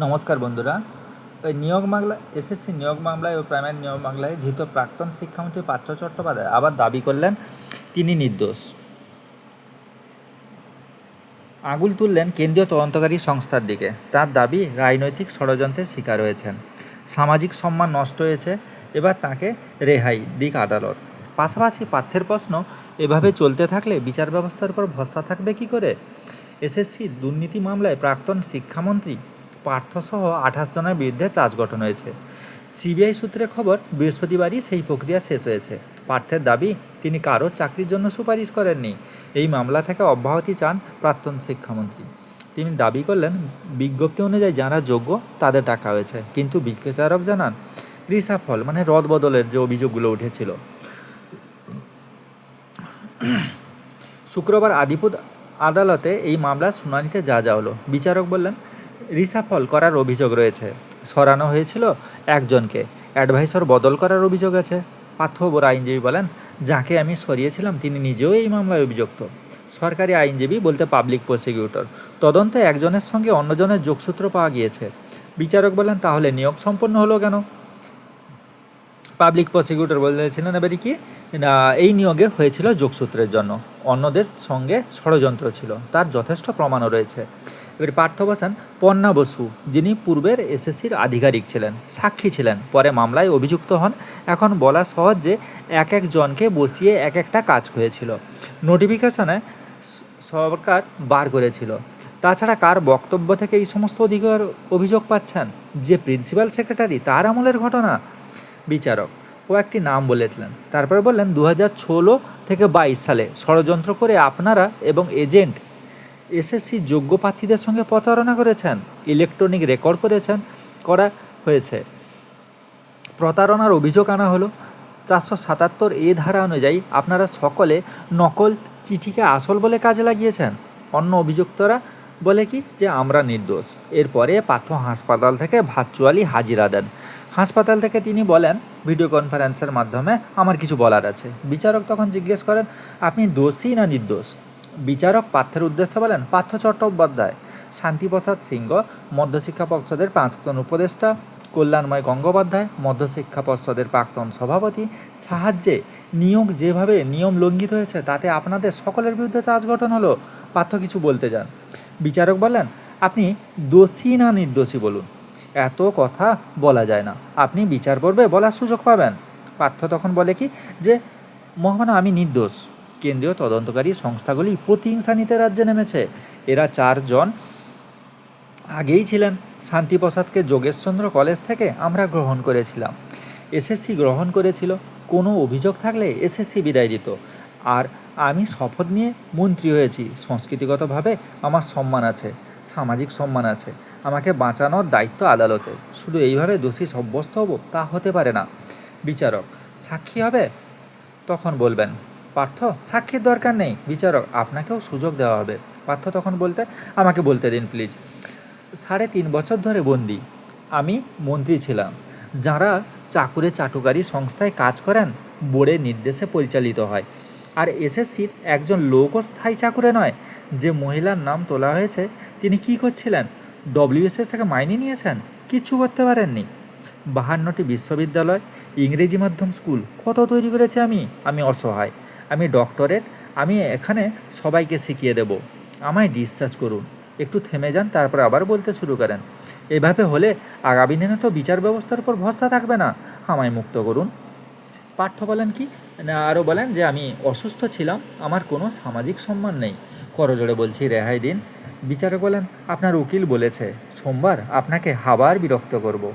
নমস্কার বন্ধুরা। ওই নিয়োগ মামলা, এসএসসি নিয়োগ মামলায় ও প্রাইমারি নিয়োগ মামলায় ধৃত প্রাক্তন শিক্ষামন্ত্রী পার্থ চট্টোপাধ্যায় আবার দাবি করলেন, তিনি নির্দোষ। আঙুল তুললেন কেন্দ্রীয় তদন্তকারী সংস্থার দিকে। তার দাবি, রাজনৈতিক ষড়যন্ত্রের শিকার হয়েছেন। সামাজিক সম্মান নষ্ট হয়েছে, এবার তাকে রেহাই দিক আদালত। পাশাপাশি পাঠ্যের প্রশ্ন, এভাবে চলতে থাকলে বিচার ব্যবস্থার উপর ভরসা থাকবে কি করে? এসএসসি দুর্নীতি মামলায় প্রাক্তন শিক্ষামন্ত্রী পার্থসহ আঠাশ জনের বিরুদ্ধে চার্জ গঠন হয়েছে। সিবিআই সূত্রে খবর, বৃহস্পতিবারই সেই প্রক্রিয়া শেষ হয়েছে। পার্থের দাবি, তিনি কারও চাকরির জন্য সুপারিশ করেননি। এই মামলা থেকে অব্যাহতি চান প্রাক্তন শিক্ষামন্ত্রী। তিনি দাবি করলেন, বিজ্ঞপ্তি অনুযায়ী যারা যোগ্য, তাদের টাকা হয়েছে। কিন্তু বিচারক জানান রিসাফল মানে রদ বদলের যে অভিযোগগুলো উঠেছিল। শুক্রবার আদিপুর আদালতে এই মামলার শুনানিতে যা যা হলো। বিচারক বললেন রিসাফল করার অভিযোগ রয়েছে। সরানো হয়েছিল একজনকে। অ্যাডভাইসর বদল করার অভিযোগ আছে। পার্থবর আইনজীবী বলেন, যাকে আমি সরিয়েছিলাম, তিনি নিজেও এই মামলায় অভিযুক্ত। সরকারি আইনজীবী বলতে পাবলিক প্রসিকিউটর তদন্তে একজনের সঙ্গে অন্যজনের যোগসূত্র পাওয়া গিয়েছে। বিচারক বলেন, তাহলে নিয়োগ সম্পন্ন হলো কেন? পাবলিক প্রসিকিউটর বলেছিলেন এবারে কি? না, এই নিয়োগে হয়েছিল যোগসূত্রের জন্য। অন্যদের সঙ্গে ষড়যন্ত্র ছিল। তার যথেষ্ট প্রমাণও রয়েছে। এবার পার্থ বসান, পন্না বসু, যিনি পূর্বের এসএসসির আধিকারিক ছিলেন, সাক্ষী ছিলেন, পরে মামলায় অভিযুক্ত হন। এখন বলা সহজ যে এক একজনকে বসিয়ে এক একটা কাজ হয়েছিল। নোটিফিকেশনে সরকার বার করেছিল। তাছাড়া কার বক্তব্য থেকে এই সমস্ত অধিকার অভিযোগ পাচ্ছেন? যে প্রিন্সিপাল সেক্রেটারি তার আমলের ঘটনা? বিচারক। ও একটি নাম বলেছিলেন। তারপরে বললেন দু হাজার ষোলো থেকে বাইশ সালে ষড়যন্ত্র করে আপনারা এবং এজেন্ট এসএসসি যোগ্য প্রার্থীদের সঙ্গে প্রতারণা করেছেন, ইলেকট্রনিক রেকর্ড করেছেন, করা হয়েছে। প্রতারণার অভিযোগ আনা হলো। চারশো সাতাত্তর এ ধারা অনুযায়ী আপনারা সকলে নকল চিঠিকে আসল বলে কাজে লাগিয়েছেন। অন্য অভিযুক্তরা বলে কি? যে আমরা নির্দোষ। এরপরে পার্থ হাসপাতাল থেকে ভার্চুয়ালি হাজিরা দেন। হাসপাতাল থেকে তিনি বলেন, ভিডিও কনফারেন্সের মাধ্যমে আমার কিছু বলার আছে। বিচারক তখন জিজ্ঞেস করেন, আপনি দোষী না নির্দোষ? বিচারক পার্থের উদ্দেশ্যে বলেন, পার্থ চট্টোপাধ্যায়, শান্তিপ্রসাদ সিংহ, মধ্যশিক্ষা পর্ষদের প্রাক্তন উপদেষ্টা, কল্যাণময় গঙ্গোপাধ্যায়, মধ্যশিক্ষা পর্ষদের প্রাক্তন সভাপতি, সাহায্যে নিয়োগ যেভাবে নিয়ম লঙ্ঘিত হয়েছে, তাতে আপনাদের সকলের বিরুদ্ধে চার্জ গঠন হলো। পার্থ কিছু বলতে যান। বিচারক বলেন, আপনি দোষী না নির্দোষী বলুন। এত কথা বলা যায় না। আপনি বিচার পর্বে বলার সুযোগ পাবেন। পার্থ তখন বলে কি যে মহামানা আমি নির্দোষ। কেন্দ্রীয় তদন্তকারী সংস্থাগুলি প্রতিহিংসা নিতে রাজ্যে নেমেছে। এরা চারজন আগেই ছিলেন। শান্তিপ্রসাদকে যোগেশচন্দ্র কলেজ থেকে আমরা গ্রহণ করেছিলাম। এসএসসি গ্রহণ করেছিল। কোনো অভিযোগ থাকলে এসএসসি বিদায় দিত। আর আমি শপথ নিয়ে মন্ত্রী হয়েছি। সংস্কৃতিগতভাবে আমার সম্মান আছে। সামাজিক সম্মান আছে। আমাকে বাঁচানোর দায়িত্ব আদালতে শুধু এইভাবে দোষী সাব্যস্ত হব, তা হতে পারে না। বিচারক, সাক্ষী হবে? তখন বলবেন, পার্থ, সাক্ষীর দরকার নেই। বিচারক, আপনাকেও সুযোগ দেওয়া হবে। পার্থ তখন বলতে আমাকে বলতে দিন প্লিজ সাড়ে তিন বছর ধরে বন্দি। আমি মন্ত্রী ছিলাম। যারা চাকুরে চাটুকারি সংস্থায় কাজ করেন, বোর্ডের নির্দেশে পরিচালিত হয়। আর এসএসসির একজন লোকও স্থায়ী চাকুরে নয়। যে মহিলার নাম তোলা হয়েছে, তিনি কি করছিলেন? ডব্লিউএসএস থেকে মাইনে নিয়েছেন? কিচ্ছু করতে পারেননি। বাহান্নটি বিশ্ববিদ্যালয়, ইংরেজি মাধ্যম স্কুল, কত তৈরি করেছি আমি? আমি অসহায়। আমি ডক্টরেট, আমি এখানে সবাইকে শিখিয়ে দেব। আমায় ডিসচার্জ করুন। একটু থেমে যান, তারপর আবার বলতে শুরু করেন। এভাবে হলে আগামী দিনে তো বিচার ব্যবস্থার উপর ভরসা থাকবে না। আমায় মুক্ত করুন। পার্থ বলেন কি আরও বলেন যে আমি অসুস্থ ছিলাম, আমার কোনো সামাজিক সম্মান নেই। করজোড়ে বলছি, রেহাই দিন। বিচারক বলেন, আপনার উকিল বলেছে, সোমবার আপনাকে হাবার বিরক্ত করব।